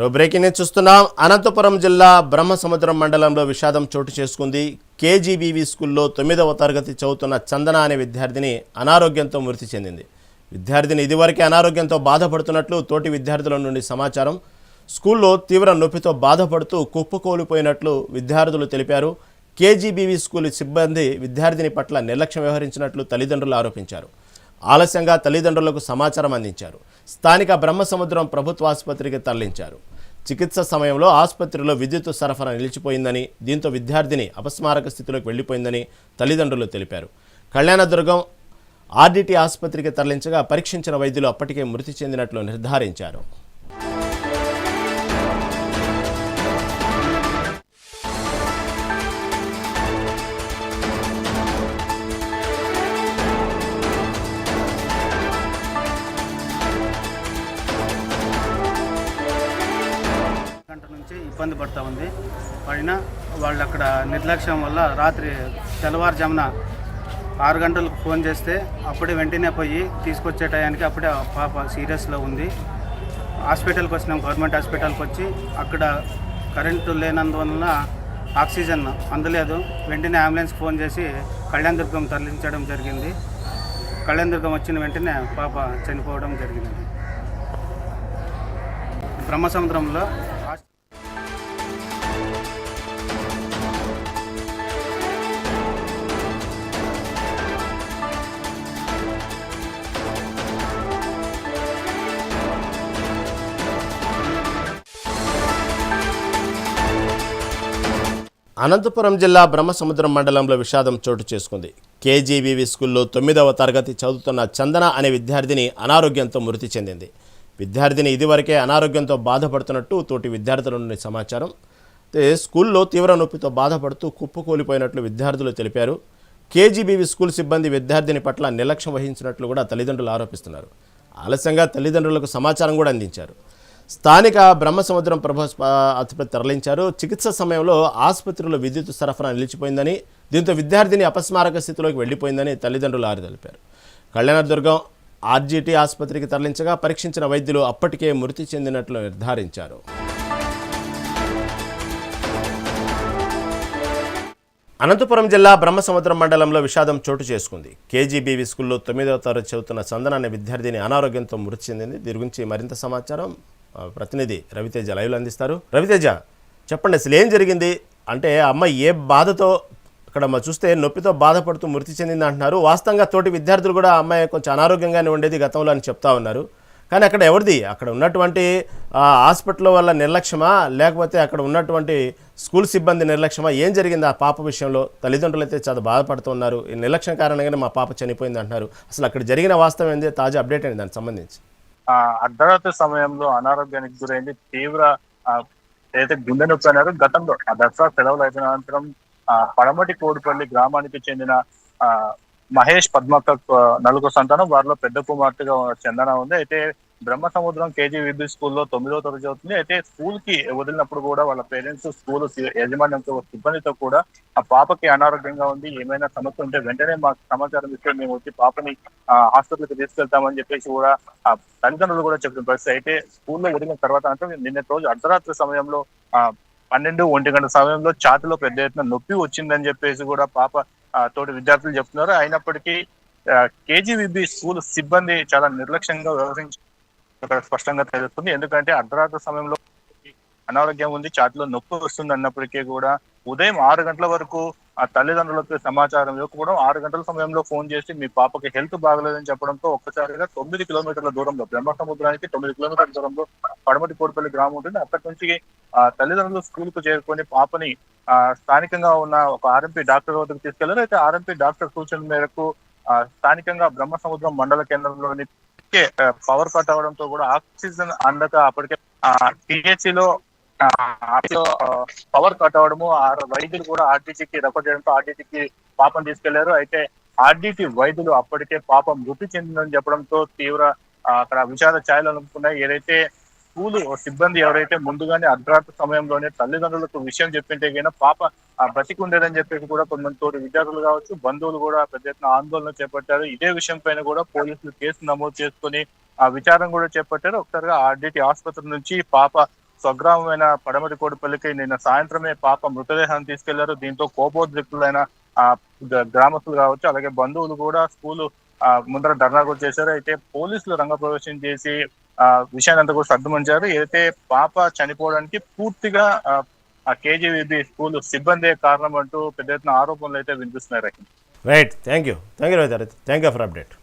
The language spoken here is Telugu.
మరో బ్రేకింగ్ న్యూస్ చూస్తున్నాం. అనంతపురం జిల్లా బ్రహ్మసముద్రం మండలంలో విషాదం చోటు చేసుకుంది. కేజీబీవీ స్కూల్లో తొమ్మిదవ తరగతి చదువుతున్న చందన అనే విద్యార్థిని అనారోగ్యంతో మృతి చెందింది. విద్యార్థిని ఇదివరకే అనారోగ్యంతో బాధపడుతున్నట్లు తోటి విద్యార్థుల నుండి సమాచారం. స్కూల్లో తీవ్ర నొప్పితో బాధపడుతూ కుప్పకూలిపోయినట్లు విద్యార్థులు తెలిపారు. కేజీబీవీ స్కూల్ సిబ్బంది విద్యార్థిని పట్ల నిర్లక్ష్యం వ్యవహరించినట్లు తల్లిదండ్రులు ఆరోపించారు. ఆలస్యంగా తల్లిదండ్రులకు సమాచారం అందించారు. స్థానిక బ్రహ్మసముద్రం ప్రభుత్వ ఆసుపత్రికి తరలించారు. చికిత్స సమయంలో ఆసుపత్రిలో విద్యుత్ సరఫరా నిలిచిపోయిందని దీంతో విద్యార్థిని అపస్మారక స్థితిలోకి వెళ్ళిపోయిందని తల్లిదండ్రులు తెలిపారు. కళ్యాణదుర్గం ఆర్డిటి ఆసుపత్రికి తరలించగా పరీక్షించిన వైద్యులు అప్పటికే మృతి చెందినట్లు నిర్ధారించారు. ఇబ్బంది పడుతూ ఉంది. పడిన వాళ్ళు అక్కడ నిర్లక్ష్యం వల్ల రాత్రి తెల్లవారుజామున ఆరు గంటలకు ఫోన్ చేస్తే అప్పుడే వెంటనే పోయి తీసుకొచ్చే టయానికి అప్పుడే పాప సీరియస్లో ఉంది. హాస్పిటల్కి వచ్చినాం గవర్నమెంట్ హాస్పిటల్కి వచ్చి అక్కడ కరెంటు లేనందువలన ఆక్సిజన్ అందలేదు. వెంటనే అంబులెన్స్ ఫోన్ చేసి కళ్యాణదుర్గం తరలించడం జరిగింది. కళ్యాణదుర్గం వచ్చిన వెంటనే పాప చనిపోవడం జరిగింది. బ్రహ్మసముద్రంలో అనంతపురం జిల్లా బ్రహ్మసముద్రం మండలంలో విషాదం చోటు చేసుకుంది. కేజీబీవీ స్కూల్లో తొమ్మిదవ తరగతి చదువుతున్న చందన అనే విద్యార్థిని అనారోగ్యంతో మృతి చెందింది. విద్యార్థిని ఇదివరకే అనారోగ్యంతో బాధపడుతున్నట్టు తోటి విద్యార్థుల నుండి సమాచారం. అయితే స్కూల్లో తీవ్ర నొప్పితో బాధపడుతూ కుప్పకూలిపోయినట్లు విద్యార్థులు తెలిపారు. కేజీబీవీ స్కూల్ సిబ్బంది విద్యార్థిని పట్ల నిర్లక్ష్యం వహించినట్లు కూడా తల్లిదండ్రులు ఆరోపిస్తున్నారు. ఆలస్యంగా తల్లిదండ్రులకు సమాచారం కూడా అందించారు. స్థానిక బ్రహ్మసముద్రం ప్రభు ఆసుపత్రి తరలించారు. చికిత్స సమయంలో ఆసుపత్రిలో విద్యుత్ సరఫరా నిలిచిపోయిందని దీంతో విద్యార్థిని అపస్మారక స్థితిలోకి వెళ్ళిపోయిందని తల్లిదండ్రులు ఆరు తెలిపారు కళ్యాణదుర్గం ఆర్జీటీ ఆసుపత్రికి తరలించగా పరీక్షించిన వైద్యులు అప్పటికే మృతి చెందినట్లు నిర్ధారించారు. అనంతపురం జిల్లా బ్రహ్మసముద్రం మండలంలో విషాదం చోటు చేసుకుంది. కేజీబీవీ స్కూల్లో తొమ్మిదవ తరగతి చదువుతున్న సందనాన్ని అనే విద్యార్థిని అనారోగ్యంతో మృతి చెందింది. దీని గురించి మరింత సమాచారం ప్రతినిధి రవితేజ లైవ్లో అందిస్తారు. రవితేజ చెప్పండి అసలు ఏం జరిగింది? అంటే అమ్మ అమ్మాయి ఏ బాధతో ఇక్కడ చూస్తే నొప్పితో బాధపడుతూ మృతి చెందింది అంటున్నారు. వాస్తవంగా తోటి విద్యార్థులు కూడా అమ్మాయి కొంచెం అనారోగ్యంగానే ఉండేది గతంలో అని చెప్తా ఉన్నారు. కానీ అక్కడ ఎవరిది? అక్కడ ఉన్నటువంటి హాస్పిటల్ వల్ల నిర్లక్ష్యమా? లేకపోతే అక్కడ ఉన్నటువంటి స్కూల్ సిబ్బంది నిర్లక్ష్యమా? ఏం జరిగింది ఆ పాప విషయంలో? తల్లిదండ్రులు అయితే చాలా బాధపడుతున్నారు ఈ నిర్లక్ష్యం కారణంగానే మా పాప చనిపోయింది అంటున్నారు. అసలు అక్కడ జరిగిన వాస్తవం ఏంది? తాజా అప్డేట్ అయింది దానికి సంబంధించి? ఆ అర్ధరాత్రి సమయంలో అనారోగ్యానికి గురైంది తీవ్ర ఆ, ఏదైతే గుండె నొప్పి అన్నారు గతంలో ఆ దసరా సెలవులు అయిన అనంతరం ఆ పడమటి కోడిపల్లి గ్రామానికి చెందిన ఆ మహేష్ పద్మక నలుగురు సంతానం వారిలో పెద్ద కుమార్తెగా చందన ఉంది. అయితే బ్రహ్మ సముద్రం కేజీ విద్యుత్ స్కూల్లో తొమ్మిదో తరగతి చదువుతుంది. అయితే స్కూల్కి వదిలినప్పుడు కూడా వాళ్ళ పేరెంట్స్ స్కూల్ యాజమాన్యంతో సిబ్బందితో కూడా ఆ పాపకి అనారోగ్యంగా ఉంది. ఏమైనా సమస్య ఉంటే వెంటనే మాకు సమాచారం ఇస్తే మేము వచ్చి పాపని హాస్పిటల్కి తీసుకెళ్తామని చెప్పేసి కూడా ఆ తల్లిదండ్రులు కూడా చెప్పిన పరిస్థితి. అయితే స్కూల్లో వదిలిన తర్వాత అంటే నిన్న రోజు అర్ధరాత్రి సమయంలో ఆ పన్నెండు ఒంటి గంట సమయంలో ఛాతిలో పెద్ద ఎత్తున నొప్పి వచ్చిందని చెప్పేసి కూడా పాప తోటి విద్యార్థులు చెప్తున్నారు. అయినప్పటికీ కేజీవిబి స్కూల్ సిబ్బంది చాలా నిర్లక్ష్యంగా వ్యవహరించి అక్కడ స్పష్టంగా తెలుస్తుంది ఎందుకంటే అర్ధరాత్రి సమయంలో అనారోగ్యం ఉంది ఛాతిలో నొప్పి వస్తుంది అన్నప్పటికీ కూడా ఉదయం ఆరు గంటల వరకు ఆ తల్లిదండ్రులకు సమాచారం ఇవ్వకపోవడం ఆరు గంటల సమయంలో ఫోన్ చేసి మీ పాపకి హెల్త్ బాగలేదని చెప్పడంతో ఒక్కసారిగా తొమ్మిది కిలోమీటర్ల దూరంలో బ్రహ్మ సముద్రానికి తొమ్మిది కిలోమీటర్ల దూరంలో పడమటి కోడిపల్లి గ్రామం ఉంటుంది. అక్కడి నుంచి ఆ తల్లిదండ్రులు స్కూల్కు చేరుకొని పాపని ఆ స్థానికంగా ఉన్న ఒక ఆర్ఎంపీ డాక్టర్ వద్దకు తీసుకెళ్ళారు. అయితే ఆర్ఎంపీ డాక్టర్ సూచన మేరకు ఆ స్థానికంగా బ్రహ్మ సముద్రం మండల కేంద్రంలోని పవర్ కట్ అవడంతో కూడా ఆక్సిజన్ అందక అప్పటికే టిహెచ్లో పవర్ కట్ అవడము ఆ వైద్యులు కూడా ఆర్టీసీకి రెఫర్ చేయడంతో ఆర్టీసీకి పాపం తీసుకెళ్ళారు. అయితే ఆర్డీటీ వైద్యులు అప్పటికే పాపం మృతి చెందిందని చెప్పడంతో తీవ్ర అక్కడ విషాద ఛాయలు అనుకున్నాయి ఏదైతే స్కూలు సిబ్బంది ఎవరైతే ముందుగానే అర్ధరాత్రి సమయంలోనే తల్లిదండ్రులకు విషయం చెప్పింటే పాప బ్రతికి ఉండేదని చెప్పేసి కూడా కొంతమంది తోటి విద్యార్థులు కావచ్చు బంధువులు కూడా పెద్ద ఎత్తున ఆందోళన చేపట్టారు. ఇదే విషయం పైన కూడా పోలీసులు కేసు నమోదు చేసుకొని ఆ విచారం కూడా చేపట్టారు. ఒకసారిగా ఆర్డిటి ఆసుపత్రి నుంచి పాప స్వగ్రామమైన పడమటి కోడిపల్లికి నిన్న సాయంత్రమే పాప మృతదేహాన్ని తీసుకెళ్ళారు. దీంతో కోపోద్రిక్తులైన ఆ గ్రామస్తులు కావచ్చు అలాగే బంధువులు కూడా స్కూలు ఆ, ముందర ధర్నా కూడా చేశారు. అయితే పోలీసులు రంగప్రవేశం చేసి ఆ విషయాన్ని అంతా కూడా సర్దుమంచారు. అయితే పాప చనిపోవడానికి పూర్తిగా ఆ, కేజీ కేజీవిబి స్కూల్ సిబ్బందే కారణం అంటూ పెద్ద ఎత్తున ఆరోపణలు అయితే వినిపిస్తున్నాయి right thank you thank you Ravitha thank you for update